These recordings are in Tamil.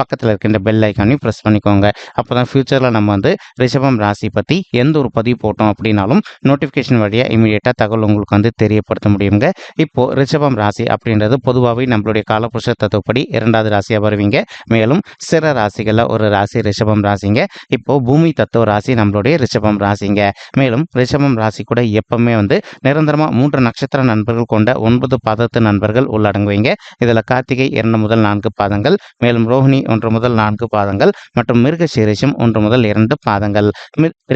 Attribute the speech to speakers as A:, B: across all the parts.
A: பக்கத்தில் இருக்கின்ற பெல் ஐக்கானையும் ப்ரெஸ் பண்ணிக்கோங்க. அப்போ தான் ஃப்யூச்சரில் நம்ம வந்து ரிஷபம் ராசி பற்றி எந்த ஒரு பதிவு போட்டோம் அப்படின்னாலும் நோட்டிஃபிகேஷன் வழியாக இமீடியட்டாக தகவல் உங்களுக்கு வந்து தெரியப்படுத்த முடியுங்க. இப்போது ரிஷபம் ராசி அப்படின்றது பொதுவாகவே நம்மளுடைய காலபுருஷ தத்துவப்படி இரண்டாவது ராசியாக வருவீங்க. மேலும் சிற ராசிகளில் ஒரு ராசி ரிஷபம் ராசிங்க. இப்போது பூமி தத்துவ ராசி நம்மளுடைய ரிஷபம் ராசிங்க. மேலும் ரிஷபம் ராசி கூட எப்பவுமே வந்து நிரந்தரமாக மூன்று நட்சத்திர நண்பர்கள் கொண்ட ஒன்பது பாதத்து நண்பர்கள் உள்ளடங்குவீங்க. இதில் கார்த்திகை இரண்டு முதல் நான்கு பாதங்கள். மேலும் ரோஹிணி ஒன்று முதல் நான்கு பாதங்கள் மற்றும் மிருக சீரிஷம் ஒன்று முதல் இரண்டு பாதங்கள்.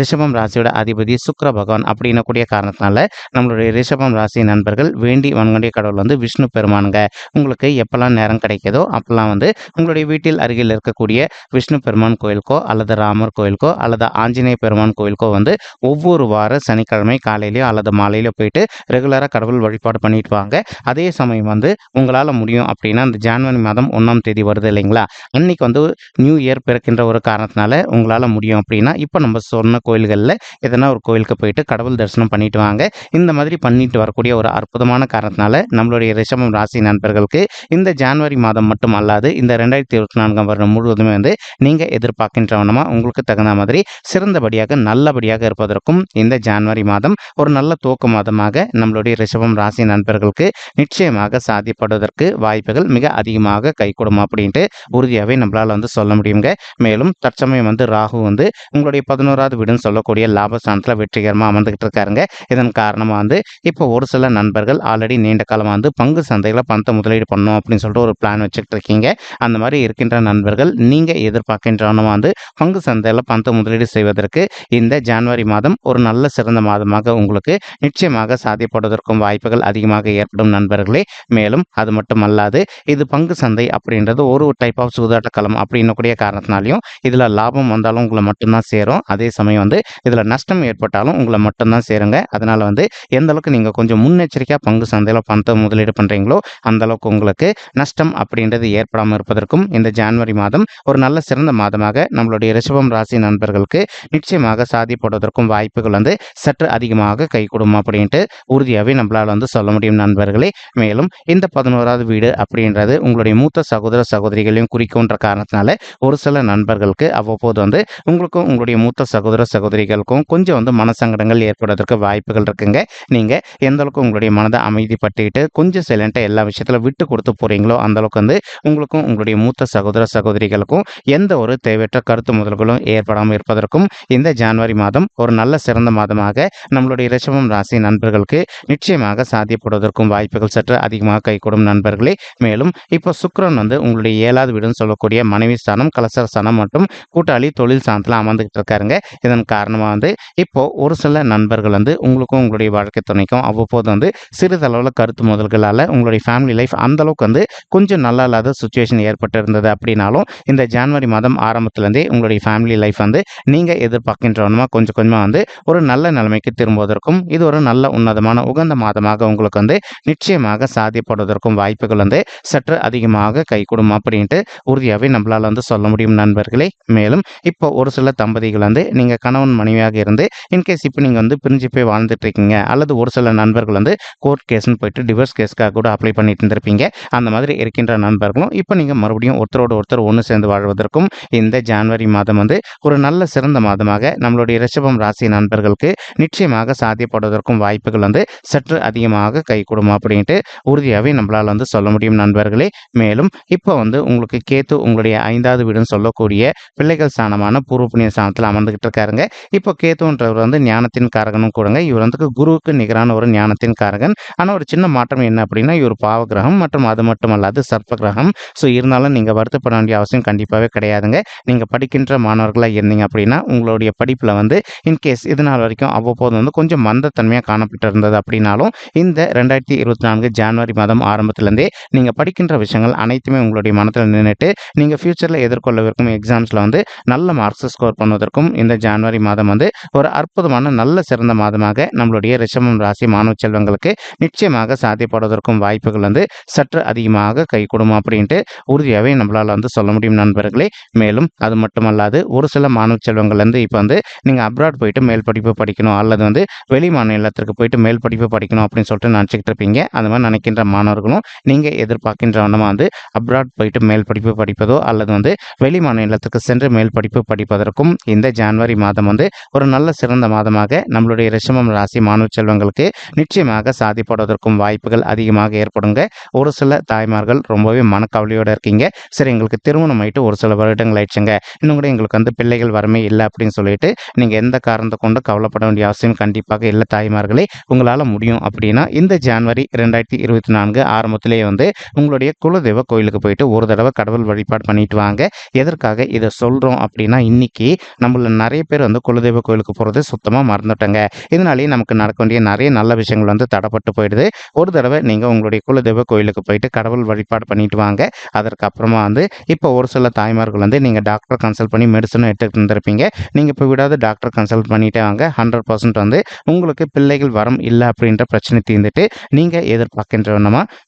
A: ரிஷபம் ராசியோட அதிபதி சுக்கர பகவான் அப்படின்னக்கூடிய காரணத்தினால நம்மளுடைய ரிஷபம் ராசி நண்பர்கள் வேண்டி வன்கொண்டிய கடவுள் வந்து விஷ்ணு பெருமானுங்க. உங்களுக்கு எப்பெல்லாம் நேரம் கிடைக்கிதோ அப்பெல்லாம் வந்து உங்களுடைய வீட்டில் அருகில் இருக்கக்கூடிய விஷ்ணு பெருமான் கோயிலுக்கோ அல்லது ராமர் கோயிலுக்கோ அல்லது ஆஞ்சநேய பெருமான் கோயிலுக்கோ வந்து ஒவ்வொரு வார சனிக்கிழமை காலையிலையோ அல்லது மாலையிலோ போயிட்டு ரெகுலராக கடவுள் வழிபாடு பண்ணிட்டு வாங்க. அதே சமயம் வந்து உங்களால் முடியும் அப்படின்னா இந்த ஜான்வரி மாதம் ஒன்றாம் தேதி வருது இல்லைங்களா? அன்னைக்கு வந்து நியூ இயர் பிறக்கின்ற ஒரு காரணத்தினால உங்களால் முடியும் அப்படின்னா இப்போ நம்ம சொன்ன கோயில்களில் எதனா ஒரு கோயிலுக்கு போயிட்டு கடவுள் தரிசனம் பண்ணிட்டு வாங்க. இந்த மாதிரி பண்ணிட்டு வரக்கூடிய ஒரு அற்புதமான காரணத்தினால நம்மளுடைய ரிஷபம் ராசி நண்பர்களுக்கு இந்த ஜான்வரி மாதம் மட்டும் அல்லாது இந்த ரெண்டாயிரத்தி இருபத்தி நான்காம் வருடம் முழுவதுமே வந்து நீங்கள் எதிர்பார்க்கின்றவனமா உங்களுக்கு தகுந்த மாதிரி சிறந்தபடியாக நல்லபடியாக இருப்பதற்கும் இந்த ஜான்வரி மாதம் ஒரு நல்ல தோக்கு மாதமாக நம்மளுடைய ரிஷபம் ராசி நண்பர்களுக்கு நிச்சயமாக சாதிப்படுவதற்கு வாய்ப்புகள் மிக அதிகமாக கைகூடும் அப்படின்ட்டு உறுதியாகவே நம்மளால் வந்து சொல்ல முடியுங்க மேலும் தற்சமயம் வந்து ராகு வந்து உங்களுடைய பதினோராவது வீடுன்னு சொல்லக்கூடிய லாபஸ்தானத்தில் வெற்றிகரமாக அமர்ந்துகிட்டு இருக்காருங்க. இதன் காரணமாக வந்து இப்போ ஒரு சில நண்பர்கள் ஆல்ரெடி நீண்ட காலமாக வந்து பங்கு சந்தையில் பணத்தை முதலீடு பண்ணணும் அப்படின்னு சொல்லிட்டு ஒரு பிளான் வச்சுக்கிட்டு இருக்கீங்க. அந்த மாதிரி இருக்கின்ற நண்பர்கள் நீங்கள் எதிர்பார்க்கின்றவனும் வந்து பங்கு சந்தையில் பணத்தை முதலீடு செய்வதற்கு இந்த ஜனவரி மாதம் ஒரு நல்ல சிறந்த மாதமாக உங்களுக்கு நிச்சயமாக சாத்தியப்படுவதற்கும் வாய்ப்புகள் அதிகமாக ஏற்படும் நண்பர்களே. மேலும் அது மட்டுமல்லாது இது பங்கு சந்தை அப்படின்றது ஒரு டைப் ஆஃப் சூதாட்ட களம் அப்படின்னக்கூடிய காரணத்தினாலையும் இதில் லாபம் வந்தாலும் உங்களை மட்டும்தான் சேரும். அதே சமயம் வந்து இதில் நஷ்டம் ஏற்பட்டாலும் உங்களை மட்டும்தான் சேருங்க. அதனால் வந்து எந்த அளவுக்கு நீங்கள் கொஞ்சம் முன்னெச்சரிக்கையாக பங்கு சந்தையில் பணத்தை முதலீடு பண்ணுறீங்களோ அந்தளவுக்கு உங்களுக்கு நஷ்டம் அப்படின்றது ஏற்படாமல் இருப்பதற்கும் இந்த ஜனவரி மாதம் ஒரு நல்ல சிறந்த மாதமாக நம்மளுடைய ரிஷபம் ராசி நண்பர்களுக்கு நிச்சயமாக சாதிப்படுவதற்கும் வாய்ப்புகள் வந்து சற்று அதிகமாக கைகூடும் அப்படின்ட்டு உறுதியாகவே நம்மளால் வந்து சொல்ல முடியும் நண்பர்களே. மேலும் இந்த பதினோராவது வீடு அப்படின்றது உங்களுடைய மூத்த சகோதர சகோதரிகளையும் அப்படின்ற காரணத்தினால ஒரு சில நண்பர்களுக்கு அவ்வப்போது வந்து உங்களுக்கும் உங்களுடைய மூத்த சகோதர சகோதரிகளுக்கும் கொஞ்சம் வந்து மனசங்கடங்கள் ஏற்படுவதற்கு வாய்ப்புகள் இருக்குங்க. நீங்கள் எந்த அளவுக்கு உங்களுடைய மனதை அமைதிப்பட்டுக்கிட்டு கொஞ்சம் சைலண்ட்டாக எல்லா விஷயத்தில் விட்டு கொடுத்து போகிறீங்களோ அந்த அளவுக்கு வந்து உங்களுக்கும் உங்களுடைய மூத்த சகோதர சகோதரிகளுக்கும் எந்த ஒரு தேவையற்ற கருத்து முதல்களும் ஏற்படாமல் இருப்பதற்கும் இந்த ஜனவரி மாதம் ஒரு நல்ல சிறந்த மாதமாக நம்மளுடைய ரிஷபம் ராசி நண்பர்களுக்கு நிச்சயமாக சாத்தியப்படுவதற்கும் வாய்ப்புகள் சற்று அதிகமாக கைகூடும் நண்பர்களே. மேலும் இப்போ சுக்ரன் வந்து உங்களுடைய ஏழாவது வீடுன்னு சொல்லக்கூடிய மனைவி ஸ்தானம் கலசர ஸ்தானம் மற்றும் கூட்டாளி தொழில் ஸ்தானத்தில் அமர்ந்துகிட்டு இருக்காருங்க. இதன் காரணமாக வந்து இப்போது ஒரு சில நண்பர்கள் வந்து உங்களுக்கும் உங்களுடைய வாழ்க்கை துணைக்கும் அவ்வப்போது வந்து சிறிதளவில் கருத்து முதல்களால் உங்களுடைய ஃபேமிலி லைஃப் அந்த அளவுக்கு வந்து கொஞ்சம் நல்லா இல்லாத சுச்சுவேஷன் ஏற்பட்டு இருந்தது அப்படின்னாலும் இந்த ஜான்வரி மாதம் ஆரம்பத்துலேருந்தே உங்களுடைய ஃபேமிலி லைஃப் வந்து நீங்கள் எதிர்பார்க்கின்றவனமாக கொஞ்சம் கொஞ்சமாக வந்து ஒரு நல்ல நிலைமைக்கு திரும்புவதற்கும் இது ஒரு நல்ல உன்னதமான உகந்த மாதமாக உங்களுக்கு வந்து நிச்சயமாக சாத்தியப்படுவதற்கும் வாய்ப்புகள் வந்து சற்று அதிகமாக கைகூடும் அப்படின்ட்டு உறுதி உறுதியாகவே நம்மளால் வந்து சொல்ல முடியும் நண்பர்களே. மேலும் இப்போ ஒரு சில தம்பதிகள் வந்து நீங்கள் கணவன் மனைவியாக இருந்து இன்கேஸ் இப்போ நீங்கள் வந்து பிரிஞ்சு போய் வாழ்ந்துட்டு இருக்கீங்க அல்லது ஒரு சில நண்பர்கள் வந்து கோர்ட் கேஸ்னு போயிட்டு டிவோர்ஸ் கேஸ்க்காக கூட அப்ளை பண்ணிட்டு இருந்திருப்பீங்க அந்த மாதிரி இருக்கின்ற நண்பர்களும் இப்போ நீங்கள் மறுபடியும் ஒருத்தரோட ஒருத்தர் ஒன்று சேர்ந்து வாழ்வதற்கும் இந்த ஜனவரி மாதம் வந்து ஒரு நல்ல சிறந்த மாதமாக நம்மளுடைய ரிஷபம் ராசி நண்பர்களுக்கு நிச்சயமாக சாத்தியப்படுவதற்கும் வாய்ப்புகள் வந்து சற்று அதிகமாக கைகூடும் அப்படின்ட்டு உறுதியாகவே நம்மளால் வந்து சொல்ல முடியும் நண்பர்களே. மேலும் இப்போ வந்து உங்களுக்கு கேத்து உங்களுடைய ஐந்தாவது வீடுன்னு சொல்லக்கூடிய பிள்ளைகள் ஸ்தானமான பூர்வ புண்ணிய ஸ்தானத்தில் அமர்ந்துகிட்டு இருக்காருங்க. இப்போ கேத்துன்றவர் வந்து ஞானத்தின் காரகனும் கூடங்க. இவர் வந்து குருவுக்கு நிகரான ஒரு ஞானத்தின் காரகன். ஆனால் ஒரு சின்ன மாற்றம் என்ன அப்படின்னா இவர் பாவகிரகம் மற்றும் அது மட்டுமல்லாது சர்ப்ப கிரகம் ஸோ இருந்தாலும் நீங்கள் வருத்தப்பட வேண்டிய அவசியம் கண்டிப்பாகவே கிடையாதுங்க. நீங்கள் படிக்கின்ற மாணவர்களாக இருந்தீங்க அப்படின்னா உங்களுடைய படிப்பில் வந்து இன்கேஸ் இது நாள் வரைக்கும் அவ்வப்போது வந்து கொஞ்சம் மந்தத்தன்மையாக காணப்பட்டு இருந்தது அப்படின்னாலும் இந்த ரெண்டாயிரத்தி இருபத்தி நான்கு ஜனவரி மாதம் ஆரம்பத்திலேருந்தே நீங்கள் படிக்கின்ற விஷயங்கள் அனைத்துமே உங்களுடைய மனத்தில் நின்றுட்டு நீங்கள் ஃப்யூச்சரில் எதிர்கொள்ளவிருக்கும் எக்ஸாம்ஸில் வந்து நல்ல மார்க்ஸ் ஸ்கோர் பண்ணுவதற்கும் இந்த ஜான்வரி மாதம் வந்து ஒரு அற்புதமான நல்ல சிறந்த மாதமாக நம்மளுடைய ரிஷபம் ராசி மாணவ செல்வங்களுக்கு நிச்சயமாக சாத்தியப்படுவதற்கும் வாய்ப்புகள் வந்து சற்று அதிகமாக கை அப்படின்ட்டு உறுதியாகவே நம்மளால் வந்து சொல்ல முடியும் நண்பர்களே. மேலும் அது மட்டுமல்லாது ஒரு சில மாணவ செல்வங்கள் வந்து இப்போ வந்து நீங்கள் அப்ராட் போயிட்டு மேல் படிப்பு படிக்கணும் அல்லது வந்து வெளி மாநிலத்திற்கு போயிட்டு மேல் படிப்பு படிக்கணும் அப்படின்னு சொல்லிட்டு நினச்சிக்கிட்டு இருப்பீங்க. அந்த மாதிரி நினைக்கின்ற மாணவர்களும் நீங்கள் எதிர்பார்க்கின்ற வண்ணமாக வந்து அப்ராட் போயிட்டு மேல் படிப்பு படிப்பதோ அல்லது வந்து வெளி மாநிலத்துக்கு சென்று மேல் படிப்பு படிப்பதற்கும் இந்த ஜான்வரி மாதம் வந்து ஒரு நல்ல சிறந்த மாதமாக நம்மளுடைய ரிஷமம் ராசி மாணவ செல்வங்களுக்கு நிச்சயமாக சாதிப்படுவதற்கும் வாய்ப்புகள் அதிகமாக ஏற்படுங்க. ஒரு சில தாய்மார்கள் ரொம்பவே மனக்கவலையோடு இருக்கீங்க. சரி எங்களுக்கு திருமணம் ஆயிட்டு ஒரு சில வருடங்கள் ஆயிடுச்சுங்க. இன்னும் கூட எங்களுக்கு வந்து பிள்ளைகள் வரமே இல்லை அப்படின்னு சொல்லிட்டு நீங்கள் எந்த காரணத்தை கொண்டு கவலைப்பட வேண்டிய அவசியம் கண்டிப்பாக இல்லை தாய்மார்களே. உங்களால் முடியும் அப்படின்னா இந்த ஜான்வரி ரெண்டாயிரத்தி இருபத்தி நான்கு ஆரம்பத்திலேயே வந்து உங்களுடைய குலதெய்வ கோயிலுக்கு போயிட்டு ஒரு தடவை கடவுள் வழி வழிபாடு பண்ணிட்டு வாங்க. எதற்காக இதை சொல்கிறோம் அப்படின்னா இன்னைக்கு நம்மள நிறைய பேர் வந்து குலதெய்வ கோயிலுக்கு போகிறது சுத்தமாக மறந்துட்டங்க. இதனாலேயே நமக்கு நடக்க வேண்டிய நிறைய நல்ல விஷயங்கள் வந்து தடைப்பட்டு போயிடுது. ஒரு தடவை நீங்கள் உங்களுடைய குலதெய்வ கோயிலுக்கு போயிட்டு கடவுள் வழிபாடு பண்ணிட்டு வாங்க. அதற்கு அப்புறமா வந்து இப்போ ஒரு சில தாய்மார்கள் வந்து நீங்கள் டாக்டர் கன்சல்ட் பண்ணி மெடிசனும் எடுத்துகிட்டு இருந்திருப்பீங்க நீங்கள் இப்போ விடாத டாக்டர் கன்சல்ட் பண்ணிட்டே வாங்க. ஹண்ட்ரட் பர்சன்ட் வந்து உங்களுக்கு பிள்ளைகள் வரம் இல்லை அப்படின்ற பிரச்சனை தீர்ந்துட்டு நீங்கள் எதிர்பார்க்கின்ற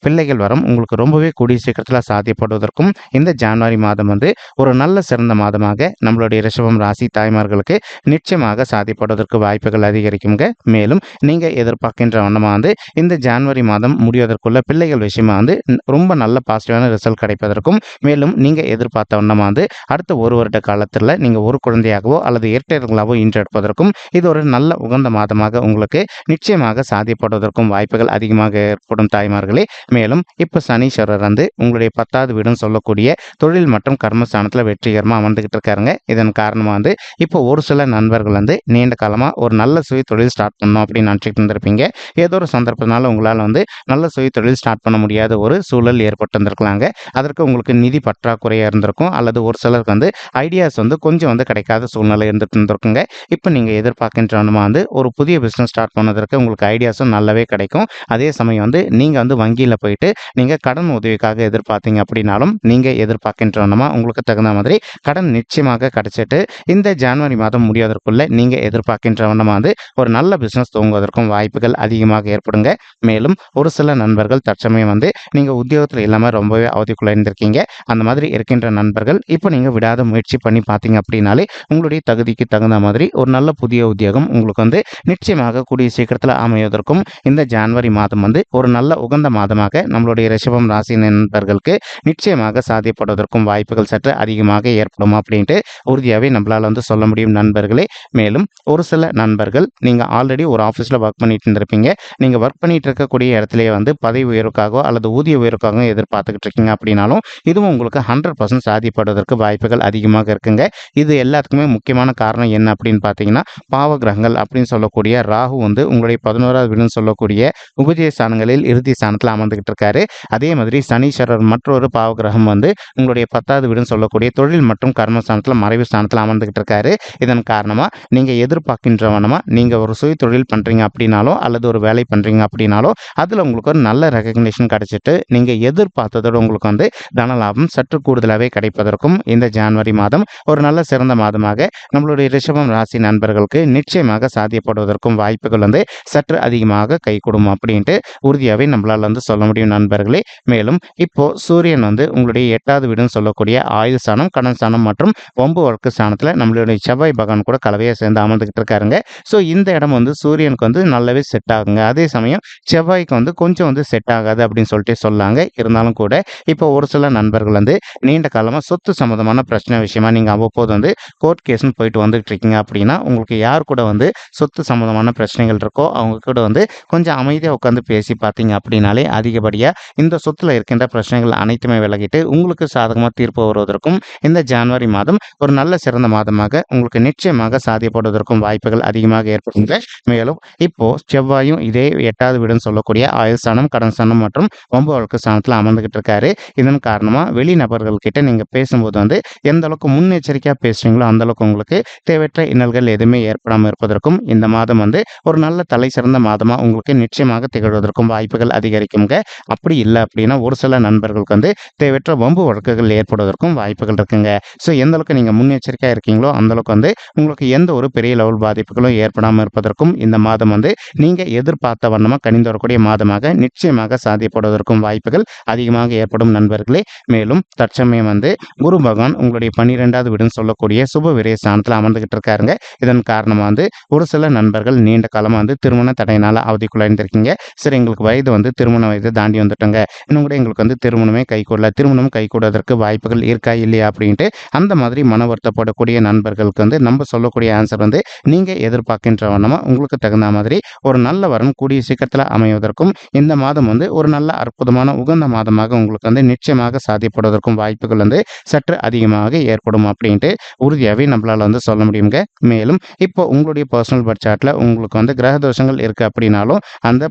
A: பிள்ளைகள் வரம் உங்களுக்கு ரொம்பவே கூடிய சீக்கிரத்தில் சாத்தியப்படுவதற்கும் இந்த ஜனவரி மாதம் வந்து ஒரு நல்ல சிறந்த மாதமாக நம்மளுடைய ரிஷபம் ராசி தாய்மார்களுக்கு நிச்சயமாக சாதிப்படுவதற்கு வாய்ப்புகள் அதிகரிக்குங்க மேலும் நீங்கள் எதிர்பார்க்கின்ற வண்ணமாக வந்து இந்த ஜான்வரி மாதம் முடிவதற்குள்ள பிள்ளைகள் விஷயமா வந்து ரொம்ப நல்ல பாசிட்டிவான ரிசல்ட் கிடைப்பதற்கும் மேலும் நீங்கள் எதிர்பார்த்த வண்ணமாக வந்து அடுத்த ஒரு வருட காலத்தில் நீங்கள் ஒரு குழந்தையாகவோ அல்லது இரட்டையர்களாகவோ ஈன்றெடுப்பதற்கும் இது ஒரு நல்ல உகந்த மாதமாக உங்களுக்கு நிச்சயமாக சாதிப்படுவதற்கும் வாய்ப்புகள் அதிகமாக ஏற்படும் தாய்மார்களே. மேலும் இப்போ சனீஸ்வரர் வந்து உங்களுடைய பத்தாவது வீடுன்னு சொல்லக்கூடிய தொழில் மற்றும் கர்மஸ்தானத்தில் வெற்றிகரமாக அமர்ந்துகிட்டு இருக்காருங்க இதன் காரணமாக வந்து இப்போ ஒரு சில நண்பர்கள் வந்து நீண்ட காலமாக ஒரு நல்ல சுய தொழில் ஸ்டார்ட் பண்ணும் அப்படின்னு நினச்சிட்டு இருந்திருப்பீங்க. ஏதோ ஒரு சந்தர்ப்பத்தினால உங்களால் வந்து நல்ல சுய தொழில் ஸ்டார்ட் பண்ண முடியாத ஒரு சூழல் ஏற்பட்டு இருந்திருக்கலாங்க அதற்கு உங்களுக்கு நிதி பற்றாக்குறையாக இருந்திருக்கும். அல்லது ஒரு சிலருக்கு வந்து ஐடியாஸ் வந்து கொஞ்சம் வந்து கிடைக்காத சூழ்நிலை இருந்துட்டு இருந்திருக்குங்க. இப்போ நீங்கள் எதிர்பார்க்கின்றனமா வந்து ஒரு புதிய பிஸ்னஸ் ஸ்டார்ட் பண்ணதற்கு உங்களுக்கு ஐடியாஸும் நல்லாவே கிடைக்கும். அதே சமயம் வந்து நீங்கள் வந்து வங்கியில் போயிட்டு நீங்கள் கடன் உதவிக்காக எதிர்பார்த்தீங்க அப்படின்னாலும் நீங்கள் எதிர்பார்க்கின்றவனமா உங்களுக்கு தகுந்த மாதிரி கடன் நிச்சயமாக கிடைச்சிட்டு இந்த ஜான்வரி மாதம் முடிவதற்குள்ளே நீங்கள் எதிர்பார்க்கின்றவனமா வந்து ஒரு நல்ல பிஸ்னஸ் துவங்குவதற்கும் வாய்ப்புகள் அதிகமாக ஏற்படுங்க. மேலும் ஒரு சில நண்பர்கள் தற்சமயம் வந்து நீங்கள் உத்தியோகத்தில் இல்லாமல் ரொம்பவே அவதிக்குள்ள இருந்திருக்கீங்க அந்த மாதிரி இருக்கின்ற நண்பர்கள் இப்போ நீங்கள் விடாத முயற்சி பண்ணி பார்த்தீங்க அப்படின்னாலே உங்களுடைய தகுதிக்கு தகுந்த மாதிரி ஒரு நல்ல புதிய உத்தியோகம் உங்களுக்கு வந்து நிச்சயமாக கூடிய சீக்கிரத்தில் அமைவதற்கும் இந்த ஜான்வரி மாதம் வந்து ஒரு நல்ல உகந்த மாதமாக நம்மளுடைய ரிஷபம் ராசி நண்பர்களுக்கு நிச்சயமாக ஏற்படுவதற்கும் வாய்ப்புகள் சற்று அதிகமாக ஏற்படும் அப்படின்ட்டு உறுதியாகவே நம்மளால் வந்து சொல்ல முடியும் நண்பர்களே. மேலும் ஒரு சில நண்பர்கள் நீங்கள் ஆல்ரெடி ஒரு ஆஃபீஸில் ஒர்க் பண்ணிட்டு இருந்திருப்பீங்க. நீங்கள் ஒர்க் பண்ணிட்டு இருக்கக்கூடிய இடத்துலையே வந்து பதவி உயர்வுக்காகவோ அல்லது ஊதிய உயர்வுக்காகவோ எதிர்பார்த்துக்கிட்டு இருக்கீங்க அப்படின்னாலும் இதுவும் உங்களுக்கு ஹண்ட்ரட் பர்சன்ட் சாதிப்படுவதற்கு வாய்ப்புகள் அதிகமாக இருக்குங்க. இது எல்லாத்துக்குமே முக்கியமான காரணம் என்ன அப்படின்னு பார்த்தீங்கன்னா பாவ கிரகங்கள் அப்படின்னு சொல்லக்கூடிய ராகு வந்து உங்களுடைய பதினோராவது வீடுன்னு சொல்லக்கூடிய உபஜய ஸ்தானங்களில் இறுதி ஸ்தானத்தில் அமர்ந்துகிட்டு இருக்காரு. அதே மாதிரி சனீஸ்வரர் மற்றொரு பாவ கிரகம் வந்து உங்களுடைய பத்தாவது வீடுன்னு சொல்லக்கூடிய தொழில் மற்றும் கர்மஸ்தானத்தில் மறைவு ஸ்தானத்தில் அமர்ந்துகிட்டு இருக்காரு. இதன் காரணமாக நீங்கள் எதிர்பார்க்கின்றவனமா நீங்கள் ஒரு சுய தொழில் பண்ணுறீங்க அப்படின்னாலோ அல்லது ஒரு வேலை பண்ணுறீங்க அப்படின்னாலோ அதில் உங்களுக்கு ஒரு நல்ல ரெகக்னேஷன் கிடச்சிட்டு நீங்கள் எதிர்பார்த்ததோட உங்களுக்கு வந்து தன லாபம் சற்று கூடுதலாகவே கிடைப்பதற்கும் இந்த ஜான்வரி மாதம் ஒரு நல்ல சிறந்த மாதமாக நம்மளுடைய ரிஷபம் ராசி நண்பர்களுக்கு நிச்சயமாக சாத்தியப்படுவதற்கும் வாய்ப்புகள் வந்து சற்று அதிகமாக கைகூடும் அப்படின்ட்டு உறுதியாகவே நம்மளால் வந்து சொல்ல முடியும் நண்பர்களே. மேலும் இப்போது சூரியன் வந்து உங்களுடைய எட்டாவது வீடுன்னு சொல்லக்கூடிய ஆயுள் ஸ்தானம் கடன் ஸ்தானம் மற்றும் ஒம்பு வழக்கு ஸ்தானத்தில் நம்மளுடைய செவ்வாய் பகவான் கூட கலவையாக சேர்ந்து அமர்ந்துக்கிட்டு இருக்காருங்க. ஸோ இந்த இடம் வந்து சூரியனுக்கு வந்து நல்லாவே செட் ஆகுங்க. அதே சமயம் செவ்வாய்க்கு வந்து கொஞ்சம் வந்து செட் ஆகாது அப்படின்னு சொல்லிட்டு சொல்லாங்க. இருந்தாலும் கூட இப்போ ஒரு சில நண்பர்கள் வந்து நீண்ட காலமாக சொத்து சம்மந்தமான பிரச்சனை விஷயமா நீங்கள் அவ்வப்போது வந்து கோர்ட் கேஸ்னு போயிட்டு வந்துட்டு இருக்கீங்க அப்படின்னா உங்களுக்கு யார் கூட வந்து சொத்து சம்மந்தமான பிரச்சனைகள் இருக்கோ அவங்க கூட வந்து கொஞ்சம் அமைதியாக உட்காந்து பேசி பார்த்தீங்க அப்படின்னாலே அதிகப்படியாக இந்த சொத்தில் இருக்கின்ற பிரச்சனைகள் அனைத்துமே விலகிட்டு உங்களுக்கு சாதகமாக தீர்ப்பு வருவதற்கும் இந்த ஜனவரி மாதம் ஒரு நல்ல சிறந்த மாதமாக உங்களுக்கு நிச்சயமாக சாதியப்படுவதற்கும் வாய்ப்புகள் அதிகமாக ஏற்படுகின்றன. மேலும் இப்போ செவ்வாயும் இதே எட்டாவது வீடுன்னு சொல்லக்கூடிய ஆயுள் ஸ்தானம் கடன் ஸ்தானம் மற்றும் ஒன்பது வழக்கு ஸ்தானத்தில் அமர்ந்துகிட்டு இருக்காரு. இதன் காரணமாக வெளிநபர்கள் கிட்ட நீங்கள் பேசும்போது வந்து எந்த அளவுக்கு முன்னெச்சரிக்கையாக பேசுறீங்களோ அந்த அளவுக்கு உங்களுக்கு தேவையற்ற இன்னல்கள் எதுவுமே ஏற்படாமல் இருப்பதற்கும் இந்த மாதம் வந்து ஒரு நல்ல தலை சிறந்த மாதமாக உங்களுக்கு நிச்சயமாக திகழ்வதற்கும் வாய்ப்புகள் அதிகரிக்குங்க. அப்படி இல்லை அப்படின்னா ஒரு சில நண்பர்களுக்கு வந்து தேவையற்ற வம்பு வழக்குகள் ஏற்படுவதற்கும் வாய்ப்புகள் இருக்குங்க. ஸோ எந்த அளவுக்கு நீங்கள் முன்னெச்சரிக்கையாக இருக்கீங்களோ அந்தளவுக்கு வந்து உங்களுக்கு எந்த ஒரு பெரிய லெவல் பாதிப்புகளும் ஏற்படாமல் இருப்பதற்கும் இந்த மாதம் வந்து நீங்கள் எதிர்பார்த்த வண்ணமாக கணிந்து வரக்கூடிய மாதமாக நிச்சயமாக சாத்தியப்படுவதற்கும் வாய்ப்புகள் அதிகமாக ஏற்படும் நண்பர்களே. மேலும் தற்சமயம் வந்து குரு பகவான் உங்களுடைய பன்னிரெண்டாவது வீடுன்னு சொல்லக்கூடிய சுப விரைய ஸ்தானத்தில் அமர்ந்துகிட்டு இருக்காருங்க இதன் காரணமாக வந்து ஒரு சில நண்பர்கள் நீண்ட காலமாக வந்து திருமண தடையினால் அவதிக்குள்ளாயிருந்திருக்கீங்க சரி எங்களுக்கு வயது வந்து திருமண வயது தாண்டி வந்துட்டோங்க. இன்னும் கூட எங்களுக்கு வந்து திருமணமே கைகூடல. திருமணம் வருவதற்கு வாய்ப்புகள் இருக்கா இல்லையா அப்படின்ட்டு அந்த மாதிரி மன வருத்தப்படக்கூடிய நண்பர்களுக்கு வந்து நம்ம சொல்லக்கூடிய ஆன்சர் வந்து நீங்கள் எதிர்பார்க்கின்ற வண்ணமாக உங்களுக்கு தகுந்த மாதிரி ஒரு நல்ல வரன் கூடிய சீக்கிரத்தில் அமைவதற்கும் இந்த மாதம் வந்து ஒரு நல்ல அற்புதமான உகந்த மாதமாக உங்களுக்கு வந்து நிச்சயமாக சாதிப்படுவதற்கும் வாய்ப்புகள் வந்து சற்று அதிகமாக ஏற்படும் அப்படின்ட்டு உறுதியாகவே நம்மளால் வந்து சொல்ல முடியுங்க. மேலும் இப்போ உங்களுடைய பர்சனல் பட்ஜெட்டில் உங்களுக்கு வந்து கிரக தோஷங்கள் இருக்குது அப்படின்னாலும் அந்த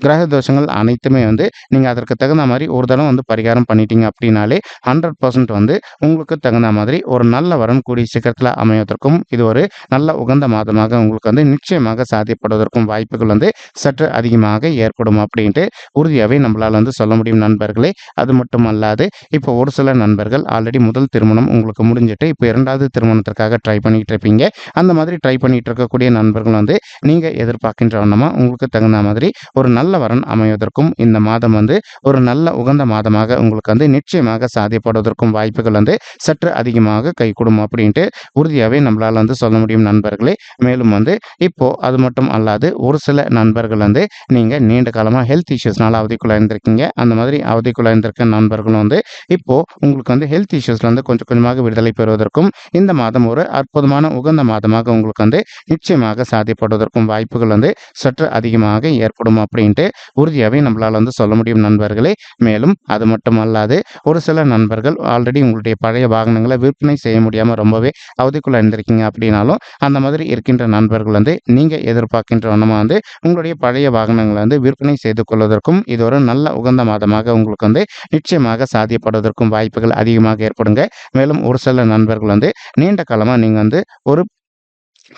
A: கிரக தோஷங்கள் அனைத்துமே வந்து நீங்கள் அதற்கு தகுந்த மாதிரி ஒரு தடவை வந்து பரிகாரம் பண்ணிட்டீங்க அப்படின்னாலே ஹண்ட்ரட் பர்சன்ட் வந்து உங்களுக்கு தகுந்த மாதிரி ஒரு நல்ல வரன் கூடிய சீக்கிரத்தில் அமைவதற்கும் இது ஒரு நல்ல உகந்த மாதமாக உங்களுக்கு வந்து நிச்சயமாக சாத்தியப்படுவதற்கும் வாய்ப்புகள் வந்து சற்று அதிகமாக ஏற்படும் அப்படின்ட்டு உறுதியாகவே நம்மளால் வந்து சொல்ல முடியும் நண்பர்களே. அது மட்டும் அல்லாது இப்போ ஒரு சில நண்பர்கள் ஆல்ரெடி முதல் திருமணம் உங்களுக்கு முடிஞ்சிட்டு இப்போ இரண்டாவது திருமணத்திற்காக ட்ரை பண்ணிகிட்டு இருப்பீங்க. அந்த மாதிரி ட்ரை பண்ணிகிட்டு இருக்கக்கூடிய நண்பர்கள் வந்து நீங்கள் எதிர்பார்க்கின்ற வண்ணமாக உங்களுக்கு தகுந்த மாதிரி ஒரு நல்ல வரன் அமைவதற்கும் இந்த மாதம் வந்து ஒரு நல்ல உகந்த மாதமாக உங்களுக்கு வந்து நிச்சயமாக சாதிப்படுவதற்கும் வாய்ப்புகள் வந்து சற்று அதிகமாக கைகூடும் அப்படின்ட்டு உறுதியாகவே நம்மளால் வந்து சொல்ல முடியும் நண்பர்களே. மேலும் வந்து இப்போ அது மட்டும் அல்லாது ஒரு சில நண்பர்கள் வந்து நீங்கள் நீண்ட காலமாக ஹெல்த் இஷ்யூஸ்னால அவதிக்குள்ளாயிருந்திருக்கீங்க அந்த மாதிரி அவதிக்குள்ளாயிருந்திருக்க நண்பர்களும் வந்து இப்போ உங்களுக்கு வந்து ஹெல்த் இஷ்யூஸ்ல வந்து கொஞ்சம் கொஞ்சமாக விடுதலை பெறுவதற்கும் இந்த மாதம் ஒரு அற்புதமான உகந்த மாதமாக உங்களுக்கு வந்து நிச்சயமாக சாதிப்படுவதற்கும் வாய்ப்புகள் வந்து சற்று அதிகமாக ஏற்படும் அப்படின்ட்டு உறுதியாகவே நம்மளால் வந்து சொல்ல முடியும் நண்பர்களே. மேலும் அது மட்டும் அல்லாது ஒரு சில நண்பர்கள் ஆல்ரெடி உங்களுடைய பழைய வாகனங்களை விற்பனை செய்ய முடியாமல் ரொம்பவே அவதிக்குள்ள இருந்திருக்கீங்க அப்படின்னாலும் அந்த மாதிரி இருக்கின்ற நண்பர்கள் வந்து நீங்கள் எதிர்பார்க்கின்ற வண்ணமாக வந்து உங்களுடைய பழைய வாகனங்களை வந்து விற்பனை செய்து கொள்வதற்கும் இது ஒரு நல்ல உகந்த மாதமாக உங்களுக்கு வந்து நிச்சயமாக சாத்தியப்படுவதற்கும் வாய்ப்புகள் அதிகமாக ஏற்படுங்க. மேலும் ஒரு சில நண்பர்கள் வந்து நீண்ட காலமாக நீங்கள் வந்து ஒரு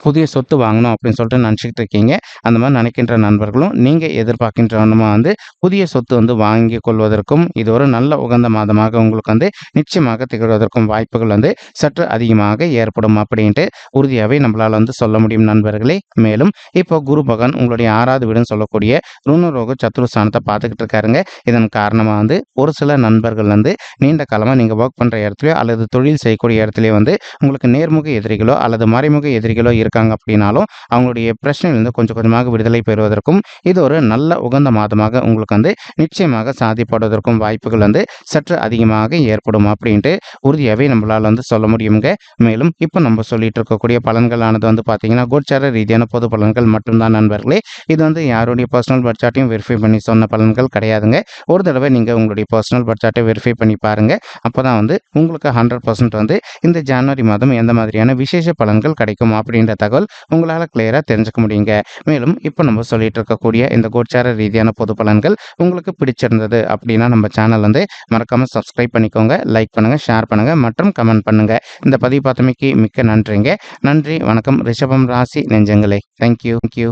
A: புதிய சொத்து வாங்கணும் அப்படின்னு சொல்லிட்டு நினச்சிக்கிட்டு இருக்கீங்க. அந்த மாதிரி நினைக்கின்ற நண்பர்களும் நீங்கள் எதிர்பார்க்கின்றவனுமா வந்து புதிய சொத்து வந்து வாங்கி கொள்வதற்கும் இது ஒரு நல்ல உகந்த மாதமாக உங்களுக்கு வந்து நிச்சயமாக திகழ்வதற்கும் வாய்ப்புகள் வந்து சற்று அதிகமாக ஏற்படும் அப்படின்ட்டு உறுதியாகவே நம்மளால் வந்து சொல்ல முடியும் நண்பர்களே. மேலும் இப்போ குரு பகவான் உங்களுடைய ஆறாவது வீடுன்னு சொல்லக்கூடிய ருணரோக சத்துருஸ்தானத்தை பார்த்துக்கிட்டு இருக்காருங்க. இதன் காரணமாக வந்து ஒரு சில நண்பர்கள் வந்து நீண்ட காலமாக நீங்கள் ஒர்க் பண்ணுற இடத்துலையோ அல்லது தொழில் செய்யக்கூடிய இடத்துலையோ வந்து உங்களுக்கு நேர்முக எதிரிகளோ அல்லது மறைமுக எதிரிகளோ இருக்காங்க அப்படின்னாலும் அவங்களுடைய பிரச்சனையிலிருந்து கொஞ்சம் கொஞ்சமாக விடுதலை பெறுவதற்கும் இது ஒரு நல்ல உகந்த மாதமாக உங்களுக்கு வந்து நிச்சயமாக சாதிப்படுவதற்கும் வாய்ப்புகள் வந்து சற்று அதிகமாக ஏற்படும் அப்படின்ட்டு உறுதியாகவே நம்மளால் வந்து சொல்ல முடியுங்க மேலும் இப்போ நம்ம சொல்லிட்டு இருக்கக்கூடிய பலன்களானது வந்து பார்த்தீங்கன்னா கோச்சார ரீதியான பொது பலன்கள் மட்டும்தான் நண்பர்களே. இது வந்து யாருடைய பர்சனல் பட்ஜெட்டையும் வெரிஃபை பண்ணி சொன்ன பலன்கள் கிடையாதுங்க. ஒரு தடவை நீங்கள் உங்களுடைய பர்சனல் பர்த் சார்ட்டை வெரிஃபை பண்ணி பாருங்கள் அப்போ தான் வந்து உங்களுக்கு ஹண்ட்ரட் பர்சன்ட் வந்து இந்த ஜனவரி மாதம் எந்த மாதிரியான விசேஷ பலன்கள் கிடைக்கும் அப்படின்ற தகவல் உங்களால் கிளியராக தெரிஞ்சுக்க முடியுங்க. மேலும் இப்போ நம்ம சொல்லிட்டு இருக்கக்கூடிய இந்த கோச்சார ரீதியான பொது பலன்கள் உங்களுக்கு பிடிச்சிருந்தது அப்படின்னா நம்ம சேனல் வந்து மறக்காமல் சப்ஸ்கிரைப் பண்ணிக்கோங்க லைக் பண்ணுங்கள் ஷேர் பண்ணுங்கள் மற்றும் கமெண்ட் பண்ணுங்கள் இந்த பதிவு பார்த்தமைக்கு மிக்க நன்றிங்க. நன்றி வணக்கம். ரிஷபம் ராசி நெஞ்சங்களே. Thank you thank you